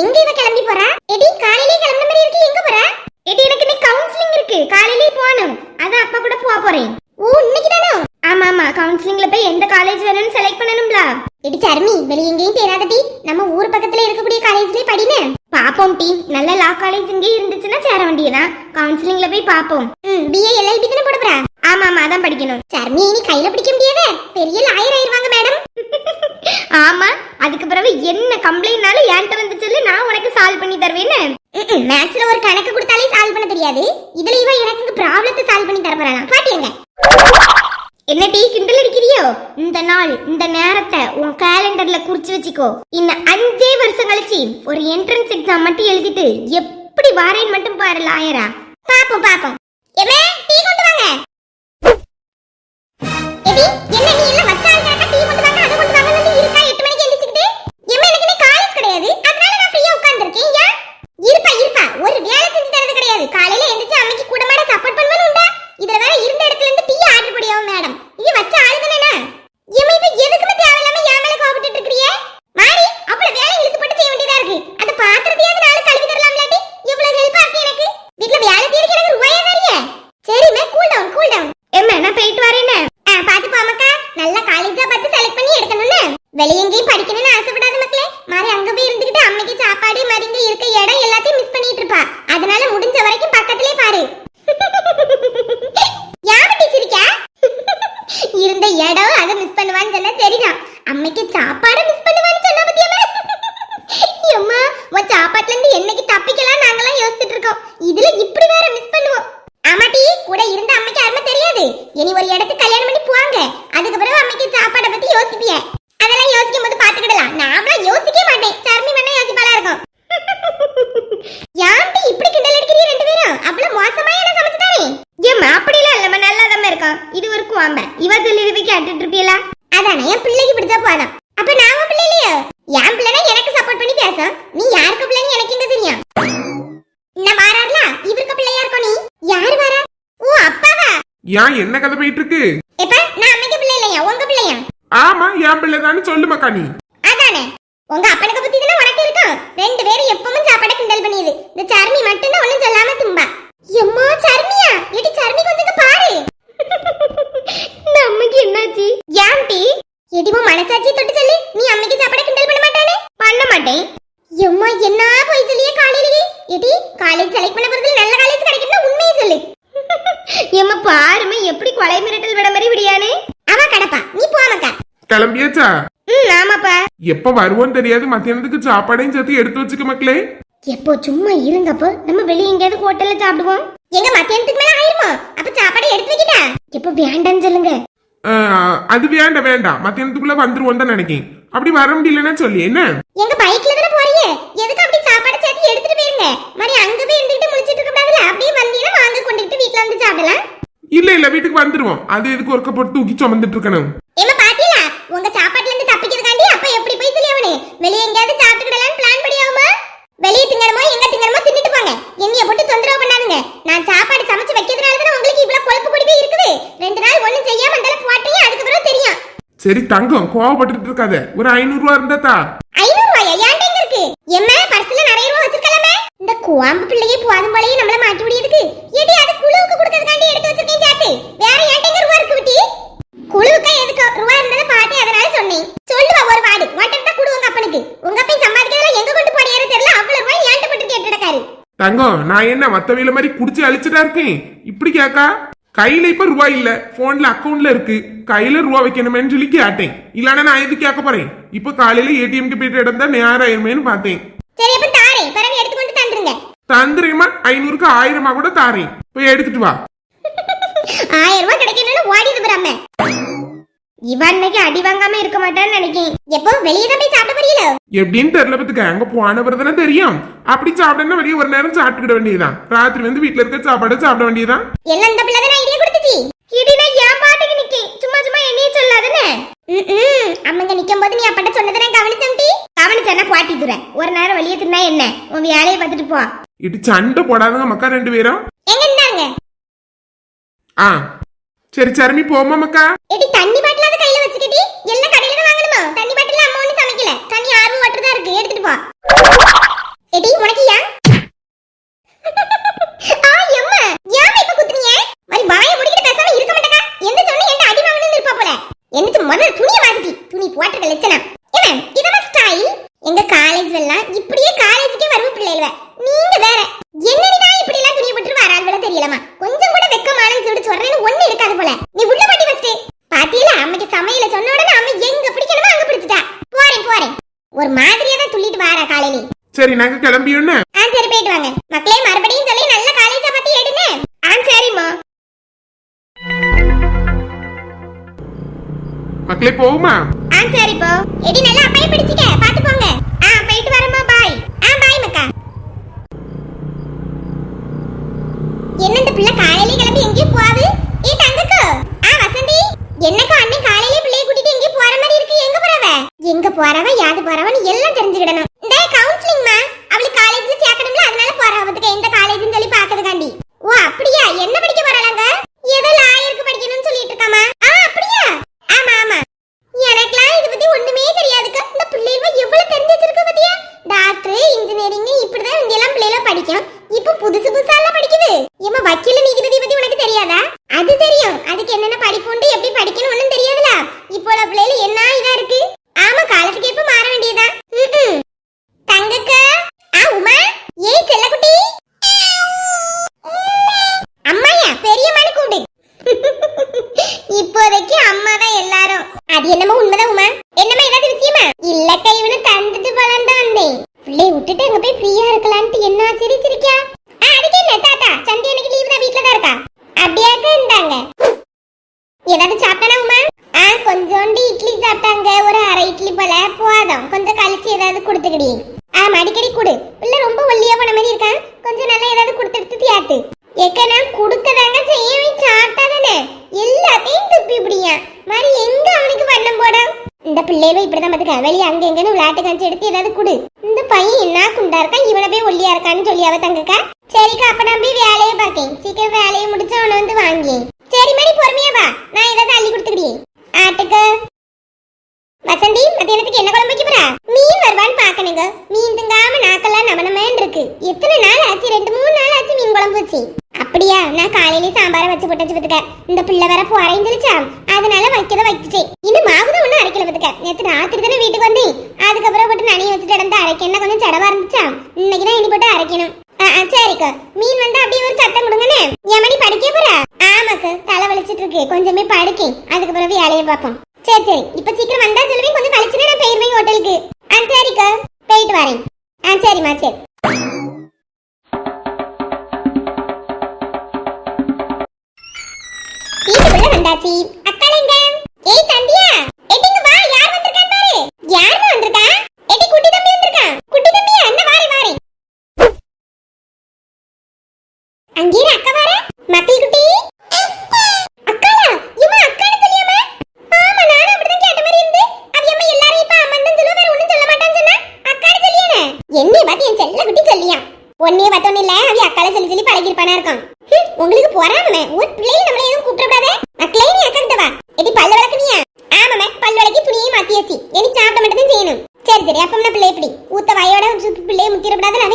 எங்க இவ கிளம்பி போறா? எடி காலையிலே கிளம்புன மாதிரி இருக்கு. எங்க போறா? எடி எனக்கு இன்னைக்கு கவுன்சிலிங் இருக்கு. காலையிலே போகணும். அத அப்பா கூட போக போறேன். ஓ இன்னைக்கு தானோ? ஆமா ஆமா. கவுன்சிலிங்ல போய் எந்த காலேஜ் வேணும்னு செலக்ட் பண்ணணும்ல. எடி சர்மி வெளிய எங்கேயும் தேடாதடி நம்ம ஊர் பக்கத்துல இருக்கக்கூடிய காலேஜ்லயே படினு பாப்போம் டி. நல்ல லா காலேஜ் இங்கே இருந்துச்சுன்னா சேர வேண்டியதான் கவுன்சிலிங்ல போய் பாப்போம். ம் பிஏ எல்எல்பி தானே போட போறா? ஆமா ஆமா. அதான் படிக்கணும். சர்மி நீ கையில பிடிக்க முடியாதே? பெரிய லாயர் ஆயிருவாங்க மேடம். ஆமா. அதுக்கு பிறகு என்ன கம்ப்ளைண்ட்னாலும் என்கிட்ட வந்து சொல்லு நான் உனக்கு சால்வ் பண்ணி தருவேன்னு. மேக்ஸ்ல ஒரு கணக்கு கொடுத்தாலே சால்வ் பண்ண தெரியாது. இதுல இவ எனக்கு ப்ராப்ளத்தை சால்வ் பண்ணி தர போறானா பாட்டியங்க என்ன டீ கிண்டல் அடிக்கிறியோ? இந்த நாள் இந்த நேரத்தை உன் கேலண்டர்ல குறிச்சு வச்சுக்கோ. இன்னும் அஞ்சே வருஷம் கழிச்சு ஒரு என்ட்ரன்ஸ் எக்ஸாம் மட்டும் எழுதிட்டு எப்படி வாரேன்னு மட்டும் பாரு லாயரா பாப்போம் பாப்போம். எமே இனி ஒரு இடத்துக்கு கல்யாணம் பண்ணி போவாங்க அதுக்கு பிறகு அம்மைக்கு சாப்பாடை பத்தி யோசிப்பிய அதெல்லாம் யோசிக்கும் போது பாத்துக்கிடலாம் நாமளாம் யோசிக்க மாட்டேன் சர்மி பண்ண யோசிப்பாளா இருக்கும் யாண்டி இப்படி கிண்டல் அடிக்கிறீங்க ரெண்டு பேரும் அவ்வளவு மோசமா என்ன சமைச்சுட்டாரே ஏம்மா அப்படிலாம் இல்லம்மா நல்லா தான் இருக்கோம் இது ஒரு குவாம்ப இவ சொல்லி போய் கேட்டுட்டு இருப்பீங்களா அதானே என் பிள்ளைக்கு பிடிச்சா போதும் அப்ப நாம பிள்ளை இல்லையோ என் பிள்ளைனா எனக்கு சப்போர்ட் பண்ணி பேசும் நீ யாருக்கு பிள்ளைன்னு எனக்கு எங்க தெரியும் என்ன வாரார்ல இவருக்கு பிள்ளையா இருக்கோ நீ யார் வாரா ஓ அப்பாவா ஏன் என்ன கதை போயிட்டு இருக்கு எப்ப நான் அம்மைக்கு பிள்ளை இல்லையா? உங்க பிள்ளையா? ஆமா என் பிள்ளைதான்னு சொல்லு மக்கா நீ அதானே. உங்க அப்பனுக்கு பத்தி தானே உனக்கு இருக்கும்? ரெண்டு பேரும் எப்பவும் சாப்பாடு கிண்டல் பண்ணியது இந்த சர்மி மட்டும்தான் ஒண்ணும் சொல்லாம தும்பா. எம்மா சர்மியா? ஏடி சர்மி கொஞ்சம் பாரு. அம்மைக்கு என்னாச்சு? ஏன்டி? எடிமோ மனசாட்சி தொட்டு சொல்லி. நீ அம்மைக்கு சாப்பாடு கிண்டல் பண்ண மாட்டானே? பண்ண மாட்டேன். எம்மா என்ன போய் சொல்லியே காலையிலேயே? எடி காலேஜ் செலக்ட் பண்ண போறதுல நல்ல காலேஜ் கிடைக்கும்னா உண்மையை சொல்லு எம்மா பாருமா எப்படி கொலை மிரட்டல் விட மாதிரி விடியானே? அவ கடப்பா. நீ போமாக்கா கிளம்பியாச்சா? ம் ஆமாப்பா. எப்ப வருவோன்னு தெரியாது மத்தியானத்துக்கு சாப்பாடையும் சேர்த்து எடுத்து வச்சுக்க மக்களே. எப்போ சும்மா இருங்கப்போ நம்ம வெளிய எங்கேயாவது ஹோட்டல்ல சாப்பிடுவோம். எங்க மத்தியானத்துக்கு மேல ஆயிருமா? அப்ப சாப்பாடு எடுத்து வைக்கிட்டா? எப்போ வேண்டாம்னு சொல்லுங்க. அது வேண்டாம் வேண்டாம் மத்தியானத்துக்குள்ள வந்துருவோம் தான் நினைக்கேன். அப்படி வர முடியலன்னா சொல்லி என்ன? எங்க பைக்ல தானே போறீங்க எதுக்கு அப்படி சாப்பாடு சேர்த்து எடுத்துட்டு போயிருங்க மாதிரி அங்க போய் இருந்துட்டு முடிச்சிட்டு இருக்க கூடாதுல அப்படியே வந்தீங்கன்னா வாங்க கொண்டுட்டு வீட்ல வந்து சாப்பிடலாம் இல்ல இல்ல வீட்டுக்கு வந்துருவோம். அது எதுக்கு ஒருக்க போட்டு தூக்கி சுமந்துட்டு இருக்கணும்? ஏமா பாத்தீங்களா? உங்க சாப்பாட்டுல இருந்து தப்பிக்கிறதுக்காண்டி அப்ப எப்படி போய் தெரியவனே வெளிய எங்கேயாவது சாப்பிட்டுக்கிடலாம்னு பிளான் பண்ணியாவுமா? வெளிய திங்கணுமோ எங்க திங்கணுமோ தின்னுட்டு போங்க. என்னைய போட்டு தொந்தரவு பண்ணாதுங்க. நான் சாப்பாடு சமைச்சு வைக்கிறதுனால தான் உங்களுக்கு இவ்வளவு கொழுப்பு குடிவே இருக்குது. ரெண்டு நாள் ஒண்ணும் செய்யாம இருந்தாலும் போட்டீங்க அதுக்கு பிறகு தெரியும். சரி தங்கம் கோவப்பட்டுட்டு இருக்காத. ஒரு ஐநூறு ரூபா இருந்தா தா. ஐநூறு ரூபாயா ஏன்டா இங்க இருக்கு? எம்மா பர்ஸ்ல நிறைய ரூபா வச்சிருக்கலாமே. இந்த குவாம்பு பிள்ளையே போதும் போலயே நம்மள மாட்டி விடியதுக்கு. ஏடி அது கொடுக்கறதுக்காண்டி எடுத்து வச்சிருக்கேன் சாத்து வேற ஏன்டா இங்க ரூபா இருக்கு விட்டி குழுவுக்கா எதுக்கு ரூபா இருந்தாலும் பாட்டி அதனால சொன்னேன். சொல்லுவா ஒரு வாடு உன்கிட்ட தான் கொடு உங்க அப்பனுக்கு. உங்க அப்பன் சம்பாதிக்கிறதெல்லாம் எங்க கொண்டு போடியாரு தெரியல. அவ்வளவு ரூபாய் ஏன்ட்ட போட்டு கேட்டுடக்காரு தங்கம் நான் என்ன மத்த வேலை மாதிரி குடிச்சு அழிச்சுட்டா இருக்கேன்? இப்படி கேக்கா? கையில இப்ப ரூபா இல்ல. போன்ல அக்கவுண்ட்ல இருக்கு. கையில ரூபா வைக்கணுமேன்னு சொல்லி கேட்டேன். இல்லன்னா நான் எது கேட்க போறேன்? இப்ப காலையில ஏடிஎம்க்கு போயிட்டு இடந்தா நேரம் ஆயிருமேன்னு பார்த்தேன். சரி அப்ப தாரேன். பிறகு எடுத்து கொண்டு தந்துருங்க. தந்துரியமா ஐநூறுக்கு ஆயிரமா கூட தாரேன். போய் எடுத்துட்டு வா. ஆயிரம் ரூபாய் கிடைக்கணும்னு ஓடிது பிராம இவன் அன்னைக்கு அடி வாங்காம இருக்க மாட்டான்னு நினைக்கிறேன் எப்போ? வெளியே தான் போய் சாப்பிட போறீங்களோ? எப்படின்னு தெரியல பத்துக்க. அங்க போன பிறகு தெரியும். அப்படி சாப்பிடணும் வெளியே ஒரு நேரம் சாப்பிட்டுக்கிட வேண்டியதுதான். ராத்திரி வந்து வீட்டுல இருக்க சாப்பாடு சாப்பிட வேண்டியதுதான். எல்லாம் இந்த பிள்ளை ஐடியா கொடுத்துச்சு? இடினா ஏன் பாட்டுக்கு நிக்கேன் சும்மா சும்மா என்னைய சொல்லாதனே. ம் அம்மங்க நிக்கும் போது நீ அப்பட்ட சொன்னதை நான் கவனிச்சேன் டி. கவனிச்சேன்னா பாட்டி துற ஒரு நேரம் வெளியே தின்னா என்ன? உன் வேலையை பார்த்துட்டு போ. இட்டு சண்டை போடாதங்க மக்கா ரெண்டு பேரும். ஆ. சரி சரணி போமா மக்கா. எடி தண்ணி பாட்டிலாவது கையில வச்சுக்கிட்டி எல்லாம் கடையில வாங்கணுமா? தண்ணி பாட்டில அம்மா ஒண்ணு சமைக்கல. தண்ணி ஆறு வாட்டர் தான் இருக்கு. எடுத்துட்டு போ. எடி உனக்கு ஆ எம்மா. ஏன் இப்ப குத்துனீங்க மாதிரி வாயை முடிக்கிட்டு பேசாம இருக்க மாட்டேக்கா. எந்த சொன்ன எந்த அடி வாங்கணும்னு இருப்பா போல. என்னது முதல்ல துணி மாத்திட்டி துணி போட்டுட்ட லட்சணம். ஏன் இதமா ஸ்டைல் எங்க காலேஜ் எல்லாம் இப்படியே காலேஜுக்கே வருவ பிள்ளைகள். சரி நாங்க கிளம்பியோன்னு படிக்கும் இப்போ புதுசு புதுசா எல்லாம் படிக்குது. ஏமா வக்கீல நீதிபதி பத்தி உனக்கு தெரியாதா? அது தெரியும். அதுக்கு என்னென்ன படிப்பு உண்டு எப்படி படிக்கணும் ஒண்ணும் தெரியாதுல. இப்போ உள்ள பிள்ளைல என்ன இதா இருக்கு? ஆமா காலத்துக்கு எப்ப மாற வேண்டியதா தங்கக்கா? ஆ உமா? ஏய் செல்லக்குட்டி. அம்மாயா பெரியம்மானு கூடு இப்போதைக்கு அம்மா தான் எல்லாரும். அது என்னமோ உண்மைதான் உமா. என்னமா ஏதாவது விஷயமா? இல்லக்கா இவனு தந்துட்டு வளர்ந்து வந்தேன். பிள்ளைய விட்டுட்டு அங்க போய் தான் பார்த்துக்க வெளியே அங்கே எங்கன்னு விளையாட்டு காஞ்சி எடுத்து ஏதாவது கொடு. இந்த பையன் என்ன குண்டா இருக்கான்? இவனை போய் ஒல்லியா இருக்கான்னு சொல்லி அவ தங்கக்கா? சரிக்கா அப்ப நான் வேலையை பார்க்கேன். சீக்கிரம் வேலையை முடிச்சு அவனை வந்து வாங்கியேன் சரி மணி பொறுமையா வா. நான் ஏதாவது அள்ளி கொடுத்துக்கிடியே ஆட்டுக்கு. வசந்தி மத்தியானத்துக்கு என்ன குழம்பு வைக்க மீன் வருவான்னு பாக்கணுங்க மீன் திங்காம நாக்கெல்லாம் நம்ம இருக்கு. எத்தனை நாள் ஆச்சு? ரெண்டு மூணு நாள் ஆச்சு மீன் குழம்பு வச்சு. அப்படியா? நான் காலையில சாம்பாரை வச்சு போட்டு வச்சு இந்த பிள்ளை வர போறேன்னு அதனால வைக்கத வச்சுட்டேன் இன்னும் மாவுதான் ஒன்னும் அரைக்கல கிடையாது அப்பம்னா பிள்ளை இப்படி ஊத்த வாயோட பிள்ளையை முத்திரப்படாது நான்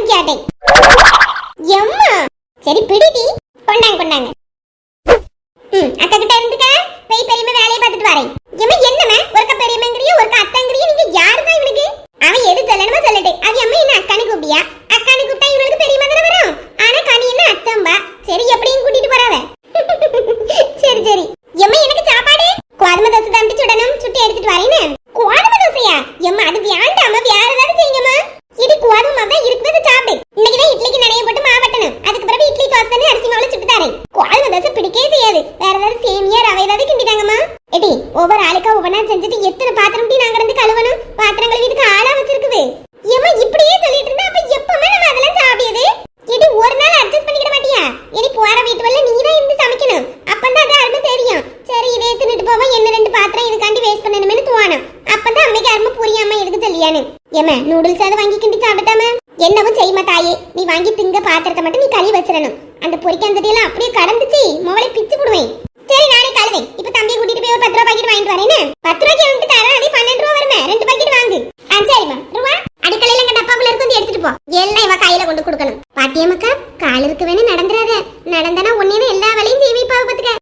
ரியலைஸ் பண்ணணுமே தோணும் அப்பதான் அம்மைக்கு அருமை புரியாம எதுக்கு சொல்லியானு ஏமா நூடுல்ஸ் அதை வாங்கி கிண்டி சாப்பிட்டாம? என்னவும் செய்யுமா தாயே. நீ வாங்கி திங்க பாத்திரத்தை மட்டும் நீ கழுவி வச்சிடணும். அந்த பொறிக்காந்ததையெல்லாம் அப்படியே கடந்துச்சு. மோளை பிச்சு போடுவேன். சரி நான்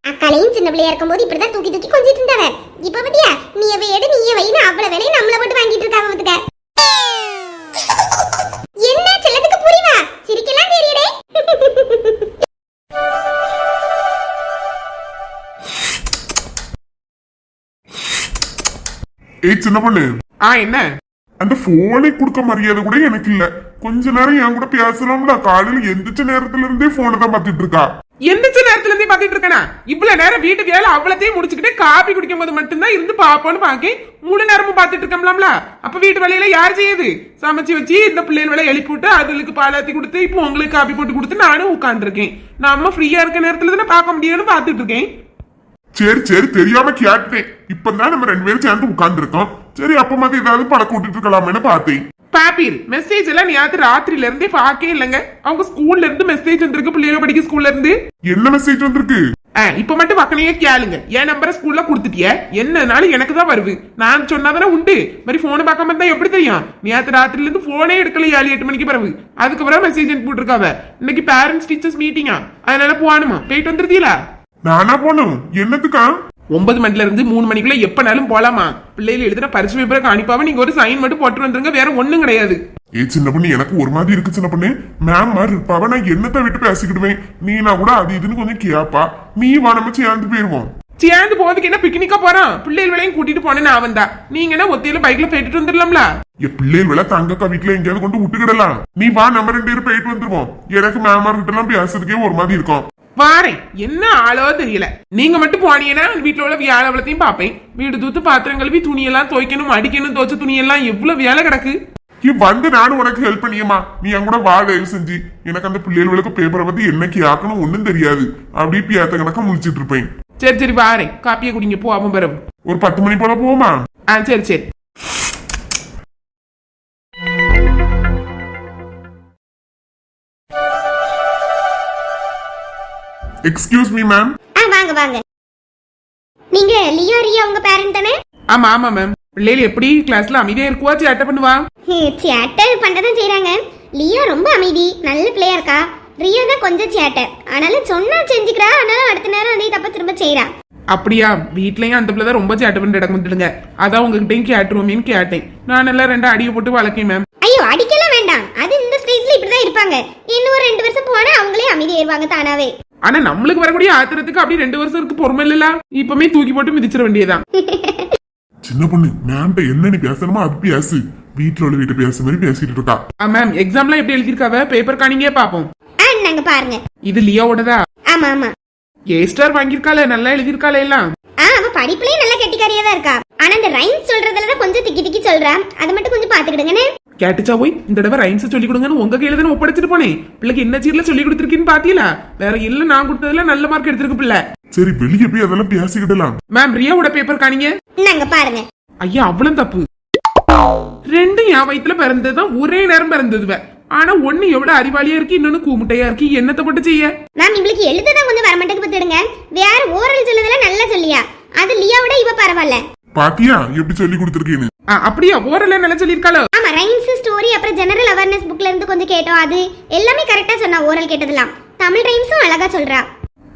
அக்காலையும் சின்ன பிள்ளையா இருக்கும்போது இப்படிதான் தூக்கி தூக்கி கொஞ்சிட்டு இருந்தவ இப்ப பத்தியா? நீ எவை எடு நீ வைன்னு அவ்வளவு வேலையும் நம்மள போட்டு வாங்கிட்டு இருக்காவ பத்துக்க. என்ன? செல்லத்துக்கு புரிவா சிரிக்கலாம் தெரியடே ஏய் சின்ன பொண்ணு. ஆ என்ன? அந்த போனை கொடுக்க மரியாதை கூட எனக்கு இல்ல. கொஞ்ச நேரம் என் கூட பேசலாம்ல. காலையில எந்திரிச்ச நேரத்துல இருந்தே போனை தான் பாத்துட்டு இருக்கா? எந்திரிச்ச நேரத்துல இருந்தே பாத்துட்டு இருக்கேனா? இவ்வளவு நேரம் வீட்டு வேலை அவ்வளத்தையும் முடிச்சுக்கிட்டு காபி குடிக்கும் போது மட்டும்தான் இருந்து பாப்போன்னு பாக்கி முழு நேரமும் பாத்துட்டு இருக்கோம்லாம்ல அப்ப வீட்டு வேலையில யார் செய்யுது? சமைச்சு வச்சு இந்த பிள்ளைங்க வேலை எழுப்பி விட்டு அதுகளுக்கு பாலாத்தி கொடுத்து இப்போ உங்களுக்கு காபி போட்டு கொடுத்து நானும் உட்காந்துருக்கேன் நம்ம ஃப்ரீயா இருக்க நேரத்துல தானே பார்க்க முடியும்னு பாத்துட்டு இருக்கேன். சரி சரி தெரியாம கேட்டேன். இப்பதான் நம்ம ரெண்டு பேரும் சேர்ந்து உட்கார்ந்து இருக்கோம் சரி அப்ப மாதிரி ஏதாவது பழக்கம் விட்டுட்டு இருக்கலாமேன்னு பார்த்தேன். பாப்பீர் மெசேஜ் எல்லாம் நேத்து ராத்திரில இருந்தே பாக்கே இல்லைங்க. அவங்க ஸ்கூல்ல இருந்து மெசேஜ் வந்திருக்கு பிள்ளைங்க படிக்க ஸ்கூல்ல இருந்து. என்ன மெசேஜ் வந்திருக்கு? இப்ப மட்டும் பக்கனையே கேளுங்க. என் நம்பரை ஸ்கூல்ல கொடுத்துட்டிய. என்னனாலும் எனக்கு தான் வருது. நான் சொன்னாதானே உண்டு. மாதிரி போனை பார்க்காம இருந்தா எப்படி தெரியும்? நேத்து ராத்திரில இருந்து போனே எடுக்கல ஏழு எட்டு மணிக்கு பிறகு. அதுக்கப்புறம் மெசேஜ் அனுப்பி விட்டுருக்காவ இன்னைக்கு பேரண்ட்ஸ் டீச்சர்ஸ் மீட்டிங்கா அதனால போகணுமா? போயிட்டு வந்துருதீங்களா நானா போனும். என்னத்துக்கா? ஒன்பது மணில இருந்து மூணு மணிக்குள்ள எப்பனாலும் போலாமா? பிள்ளைகள் எழுதுன பரிசு பேப்பரை காணிப்பாவ நீங்க ஒரு சைன் மட்டும் போட்டு வந்துருங்க வேற ஒண்ணும் கிடையாது. ஏ சின்ன பொண்ணு எனக்கு ஒரு மாதிரி இருக்கு சின்ன பொண்ணு. மேம் மாதிரி இருப்பாவ நான் என்னத்தை விட்டு பேசிக்கிடுவேன்? நீனா கூட அது இதுன்னு கொஞ்சம் கேப்பா. நீ வா நம்ம சேர்ந்து போயிருவோம். சேர்ந்து போறதுக்கு என்ன பிக்னிக்கா போறான் பிள்ளைகள் வேலையும் கூட்டிட்டு போனேன்னு அவன் தான் நீங்க என்ன ஒத்தையில பைக்ல போயிட்டு வந்துடலாம்ல? என் பிள்ளைகள் வேலை தங்கக்கா வீட்டுல எங்கேயாவது கொண்டு விட்டுக்கிடலாம். நீ வா நம்ம ரெண்டு பேரும் போயிட்டு வந்துருவோம். எனக்கு மேமார் கிட்ட எல்லாம் பேசுறதுக்கே ஒரு மாதிரி இருக்கும். வாரேன் என்ன ஆளோ தெரியல. நீங்க மட்டும் போனீங்கன்னா வீட்டுல உள்ள வேலை அவ்வளத்தையும் பாப்பேன் வீடு தூத்து பாத்திரம் கழுவி துணியெல்லாம் துவைக்கணும் அடிக்கணும் துவைச்ச துணியெல்லாம் எவ்வளவு வேலை கிடக்கு? வந்து நானும் உனக்கு ஹெல்ப் பண்ணியம்மா. நீ என் கூட வா தயவு செஞ்சு. எனக்கு அந்த பிள்ளைகளுக்கு பேப்பரை பத்தி என்னைக்கு ஆக்கணும் ஒண்ணும் தெரியாது. அப்படியே பியாத்த கணக்கா முடிச்சிட்டு இருப்பேன். சரி சரி வாரேன் காப்பியை குடிங்க போ அவன் பிறகு ஒரு பத்து மணி போல போமா ஆ சரி சரி. எக்ஸ்கியூஸ் மீ மேம் ஆ வாங்க வாங்க. நீங்க லியா ரியா உங்க பேரண்ட் தானே? ஆமா ஆமா மேம் பிள்ளைகள் எப்படி கிளாஸ்ல அமைதியா இருக்குவா சேட்டை பண்ணுவா. சேட்டர் பண்ணதான் செய்றாங்க. லியா ரொம்ப அமைதி நல்ல பிள்ளையா இருக்கா. ரியா தான் கொஞ்சம் சேட்டர் ஆனாலும் சொன்னா செஞ்சுக்கிறா ஆனாலும் அடுத்த நேரம் அதே தப்ப திரும்ப செய்றா. அப்படியா? வீட்லயும் அந்த பிள்ளை தான் ரொம்ப சேட்டை பண்ணி நடக்க வந்துடுங்க அதான் உங்ககிட்டயும் கேட்டுருவோமேன்னு கேட்டேன். நான் எல்லாம் ரெண்டு அடியை போட்டு வளர்க்கேன் மேம் ஐயோ அடிக்கலாம் வேண்டாம். அது இந்த ஸ்டேஜ்ல இப்படிதான் இருப்பாங்க. இன்னும் ஒரு ரெண்டு வருஷம் போனா அவங்களே அமைதியாயிருவாங்க தானாவே. ஆனா நம்மளுக்கு வரக்கூடிய ஆத்திரத்துக்கு அப்படி ரெண்டு வருஷம் இருக்கு பொறுமை இல்லல இப்பமே தூக்கி போட்டு மிதிச்சிட வேண்டியதான் சின்ன பொண்ணு மேம்கிட்ட என்ன நீ பேசணுமோ அது பேசு. வீட்டுல உள்ள வீட்டு பேசுற மாதிரி பேசிட்டு இருக்கா. மேம் எக்ஸாம்லாம் எப்படி எழுதிருக்காவ பேப்பர் காணிங்கே பாப்போம் ஆ நாங்க பாருங்க. இது லியோவோடதா? ஆமா ஆமா. ஏ ஸ்டார் வாங்கியிருக்காளே நல்லா எழுதியிருக்காளே எல்லாம். ஆ அவ படிப்புலயே நல்ல கெட்டிக்காரியா தான் இருக்கா. ஆனா இந்த ரைம்ஸ் சொல்றதுல தான் கொஞ்சம் திக்கி திக்கி சொல்றா. அதை மட்டும் கொஞ்சம் பாத்துக்கிடுங்கண்ணே கேட்டுச்சா போய்? இந்த தடவை ரைம்ஸ் சொல்லி கொடுங்கன்னு உங்க கையில தானே ஒப்படைச்சிட்டு போனேன். பிள்ளைக்கு என்ன சீர்ல சொல்லி கொடுத்துருக்கீன்னு பாத்தீங்களா? வேற இல்ல நான் கொடுத்ததுல நல்ல மார்க் எடுத்திருக்கு பிள்ளை. சரி வெளியே போய் அதெல்லாம் பேசிக்கிடலாம். Ma'am ரியாவோட paper காணிங்க. நாங்க பாருங்க. ஐயா அவ்வளவு தப்பு. ரெண்டும் என் வயித்துல பிறந்ததுதான் ஒரே நேரம் பிறந்ததுவ. ஆனா ஒண்ணு எவ்வளவு அறிவாளியா இருக்கு இன்னொன்னு கூமுட்டையா இருக்கு என்னத்தை போட்டு செய்ய? மேம் இவளுக்கு எழுத தான் கொஞ்சம் வரமாட்டேக்கு பத்துடுங்க வேற ஓரல் சொல்லதெல்லாம் நல்லா சொல்லியா. அது லியாவோட இவ பரவாயில்ல. பாத்தியா? எப்படி சொல்லி கொடுத்துருக்கேன்னு. ஆ, அப்படியா? ஓரல நல்லா சொல்லியிருக்காளோ? ஆமா ரைம்ஸ் ஸ்டோரி அப்புறம் ஜெனரல் அவேர்னஸ் புக்ல இருந்து கொஞ்சம் கேட்டோம். அது எல்லாமே கரெக்டா சொன்னா ஓரல் கேட்டதெல்லாம். தமிழ் ரைம்ஸும் அழகா சொல்றா.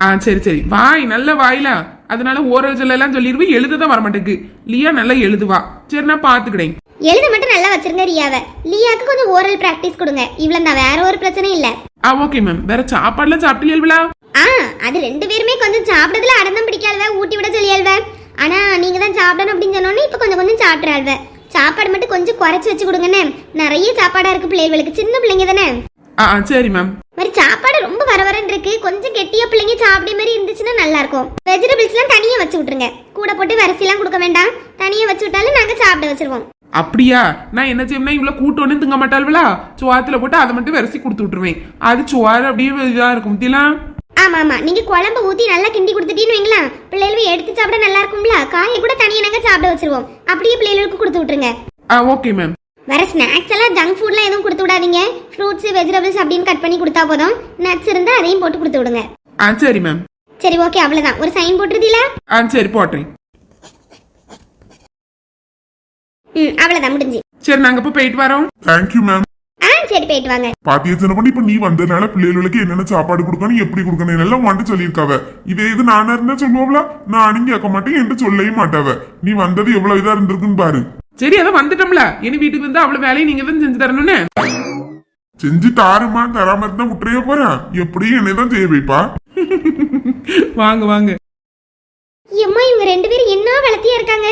ஆ சரி சரி. வாய் நல்ல வாயிலா? அதனால ஓரல் சொல்லலாம் சொல்லிருவு எழுததான் வரமாட்டேங்குது. லியா நல்லா எழுதுவா. சரி நான் பாத்துக்கிறேன் எழுத மட்டும் நல்லா வச்சிருங்க ரியாவை. லியாக்கு கொஞ்சம் ஓரல் பிராக்டிஸ் கொடுங்க. இவ்வளவு தான் வேற ஒரு பிரச்சனையும் இல்ல. ஆ ஓகே மேம் வேற சாப்பாடுலாம் சாப்பிட்டு எழுவலா ஆ அது ரெண்டு பேருமே கொஞ்சம் சாப்பிடறதுல அடந்தம் பிடிக்காதவ ஊட்டி விட சொல்லியாள்வ. ஆனா நீங்க தான் சாப்பிடணும் அப்படின்னு சொன்னோன்னே இப்ப கொஞ்சம் கொஞ்சம் சாப்பிட்றாள்வ. சாப்பாடு மட்டும் கொஞ்சம் குறைச்சு வச்சு கொடுங்கண்ணே. நிறைய சாப்பாடா இருக்கு பிள்ளைகளுக்கு. சின்ன பிள்ளைங்க தானே? ஆ சரி மேம் மாதிரி சாப்பாடு ரொம்ப வர வரன்னு இருக்கு. கொஞ்சம் கெட்டியா பிள்ளைங்க சாப்பிட மாதிரி இருந்துச்சுன்னா நல்லா இருக்கும் வெஜிடபிள்ஸ் எல்லாம் தனியா வச்சு விட்டுருங்க. கூட போட்டு வரிசையெல்லாம் கொடுக்க வேண்டாம். தனியா வச்சு விட்டாலும் நாங்க சாப்பிட வச்சிருவோம். அப்படியா? நான் என்ன செய்யணும்னா இவ்வளவு கூட்டு ஒண்ணு திங்க மாட்டாள்வலா சோத்துல போட்டு அதை மட்டும் விரசி கொடுத்து விட்டுருவேன். அது சோறு அப்படியே இதா இருக்கும். முத்திலாம் ஆமா ஆமா நீங்க குழம்பு ஊத்தி நல்லா கிண்டி கொடுத்துட்டீன்னு வைங்களா பிள்ளைகளும் எடுத்து சாப்பிட நல்லா இருக்கும்ல? காயை கூட தனியா நாங்க சாப்பிட வச்சிருவோம். அப்படியே பிள்ளைகளுக்கு கொடுத்து விட்டுருங்க. ஆ ஓகே மேம். வர ஸ்நாக்ஸ் எல்லாம் ஜங்க் ஃபுட்லாம் எதுவும் கொடுத்து விடாதீங்க. ஃப்ரூட்ஸ் வெஜிடபிள்ஸ் அப்படின்னு கட் பண்ணி கொடுத்தா போதும். நட்ஸ் இருந்தா அதையும் போட்டு கொடுத்து விடுங்க. ஆ சரி மேம். சரி ஓகே அவ்வளவுதான். ஒரு சைன் போட்டுருதீல? ஆ சரி போட்டேன் ம் அவ்வளவுதான் முடிஞ்சு. சரி நாங்க இப்ப போயிட்டு வரோம். தேங்க்யூ மேம் சரி போயிட்டு வாங்க. பாத்தியா சின்ன பண்ணி இப்ப நீ வந்ததுனால பிள்ளைகளுக்கு என்னென்ன சாப்பாடு கொடுக்கணும் எப்படி கொடுக்கணும் எல்லாம் வந்துட்டு சொல்லியிருக்காவ. இதே இது நானா இருந்தா சொல்லுவாங்களா நானும் கேட்க மாட்டேன் என்கிட்ட சொல்லவே மாட்டாவ. நீ வந்தது எவ்வளவு இதா இருந்திருக்குன்னு பாரு. சரி அதான் வந்துட்டோம்ல. இனி வீட்டுக்கு வந்து அவ்வளவு வேலையை நீங்க தான் செஞ்சு தரணும்னு. செஞ்சு தாருமா தராம இருந்தா விட்டுறைய போறேன் எப்படியும் என்னதான் செய்ய வைப்பா. வாங்க வாங்க. எம்மா இவங்க ரெண்டு பேரும் என்ன வளர்த்தியா இருக்காங்க?